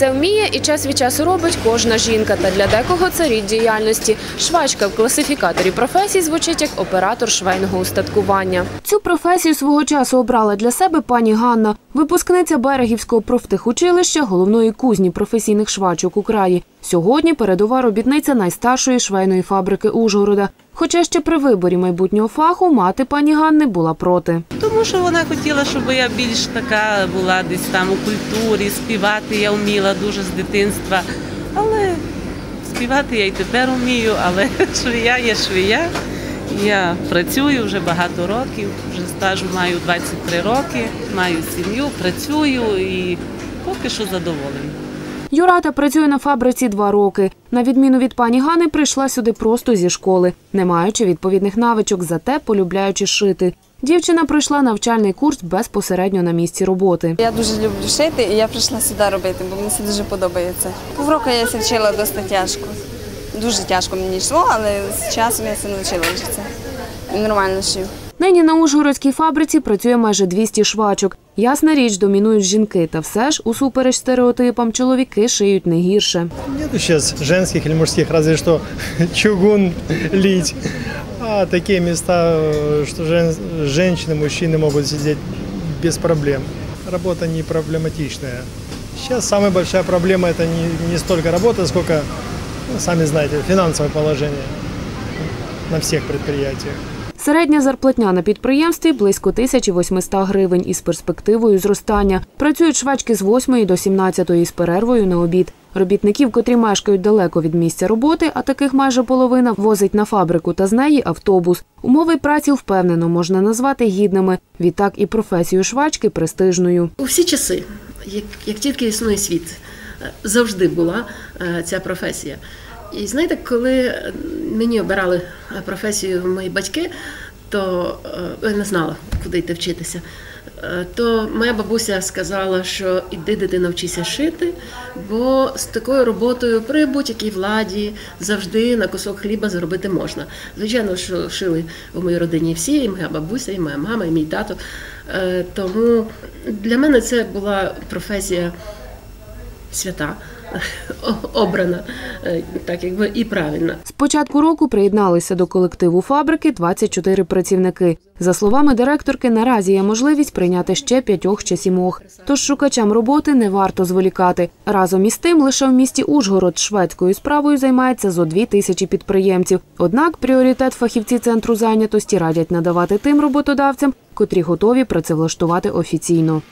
Це вміє і час від часу робить кожна жінка. Та для декого це рід діяльності. Швачка в класифікаторі професій звучить як оператор швейного устаткування. Цю професію свого часу обрала для себе пані Ганна, випускниця Берегівського профтехучилища, головної кузні професійних швачок у краї. Сьогодні передова робітниця найстаршої швейної фабрики Ужгорода. Хоча ще при виборі майбутнього фаху мати пані Ганни була проти. Тому що вона хотіла, щоб я більш така була десь там у культурі, співати я вміла дуже з дитинства. Але співати я й тепер вмію, але швія є швія. Я працюю вже багато років, вже стажу маю 23 роки, маю сім'ю, працюю і поки що задоволена. Юрата працює на фабриці два роки. На відміну від пані Гани, прийшла сюди просто зі школи, не маючи відповідних навичок, зате полюбляючи шити. Дівчина пройшла навчальний курс безпосередньо на місці роботи. Я дуже люблю шити і я прийшла сюди робити, бо мені це дуже подобається. Півроку я це вчила досить тяжко. Дуже тяжко мені йшло, але з часом я це навчила вже це. Нормально шив. Нині на Ужгородській фабриці працює майже 200 швачок. Ясна річ, домінують жінки, та все ж, усупереч стереотипам, чоловіки шиють не гірше. Нету сейчас женских или мужских, разве что чугун лить. А такие места, э, что жен- женщины, мужчины могут сидеть без проблем. Работа не проблематичная. Сейчас самая большая проблема это не, не столько работа, сколько, ну, сами знаете, финансовое положение на всех предприятиях. Середня зарплатня на підприємстві близько 1800 гривень із перспективою зростання. Працюють швачки з 8 до 17 з перервою на обід. Робітників, котрі мешкають далеко від місця роботи, а таких майже половина, возить на фабрику та з неї автобус. Умови праці впевнено можна назвати гідними. Відтак і професію швачки престижною. У всі часи, як, як тільки існує світ, завжди була е, ця професія. І знаєте, коли е, мені обирали е, професію мої батьки, то е, я не знала, куди йти вчитися. То моя бабуся сказала, що іди дитина вчися шити, бо з такою роботою при будь-якій владі завжди на кусок хліба заробити можна. Звичайно, що шили в моїй родині всі, і моя бабуся, і моя мама, і мій тато. Тому для мене це була професія свята, обрана, е, так якби і правильна. З початку року приєдналися до колективу фабрики 24 працівники. За словами директорки, наразі є можливість прийняти ще п'ятьох чи сімох. Тож шукачам роботи не варто зволікати. Разом із тим, лише в місті Ужгород шведською справою займається зо дві тисячі підприємців. Однак пріоритет фахівці центру зайнятості радять надавати тим роботодавцям, котрі готові працевлаштувати офіційно.